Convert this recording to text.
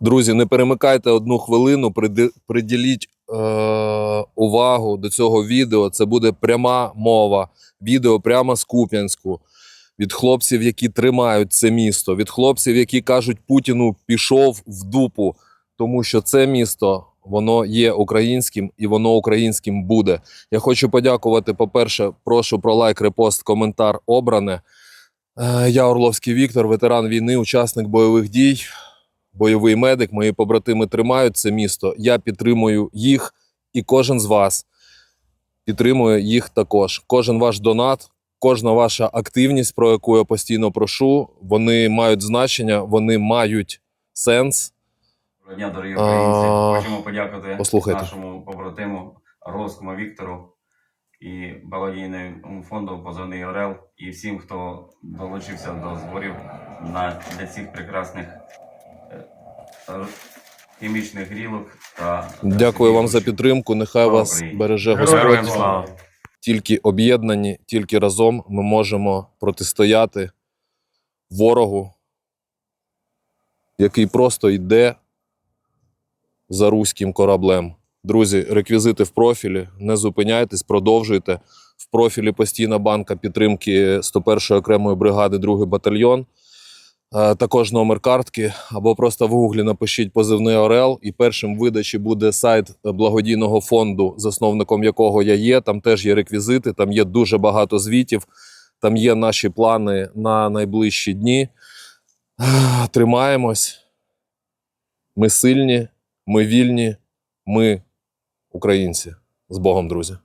Друзі, не перемикайте одну хвилину, приділіть е, увагу до цього відео. Це буде пряма мова. Відео прямо з Куп'янську. Від хлопців, які тримають це місто, від хлопців, які кажуть Путіну пішов в дупу, тому що це місто воно є українським і воно українським буде. Я хочу подякувати. По-перше, прошу про лайк, репост, коментар обране. Е, Я Орловський Віктор, ветеран війни, учасник бойових дій, бойовий медик. Мої побратими тримають це місто. Я підтримую їх, і кожен з вас підтримує їх також. Кожен ваш донат, кожна ваша активність, про яку я постійно прошу, вони мають значення, вони мають сенс. Доброго дня, дорогі А, українці. Хочемо подякувати послухайте. нашому побратиму Орловському Віктору і благодійному фонду Позивний Орел і всім, хто долучився до зборів на для цих прекрасних хімічних грілок. Та Дякую вам за підтримку. Нехай вас береже Господь. слава. Тільки об'єднані, тільки разом ми можемо протистояти ворогу, який просто йде за руським кораблем. Друзі, реквізити в профілі. Не зупиняйтесь, продовжуйте. В профілі постійна банка підтримки 101-ї окремої бригади, 2 батальйон. Е, Також номер картки, або просто в гуглі напишіть позивний Орел, і першим видачі буде сайт благодійного фонду, засновником якого я є. Там теж є реквізити, там є дуже багато звітів, там є наші плани на найближчі дні. Тримаємось. Ми сильні, ми вільні, ми українці. З Богом, друзі.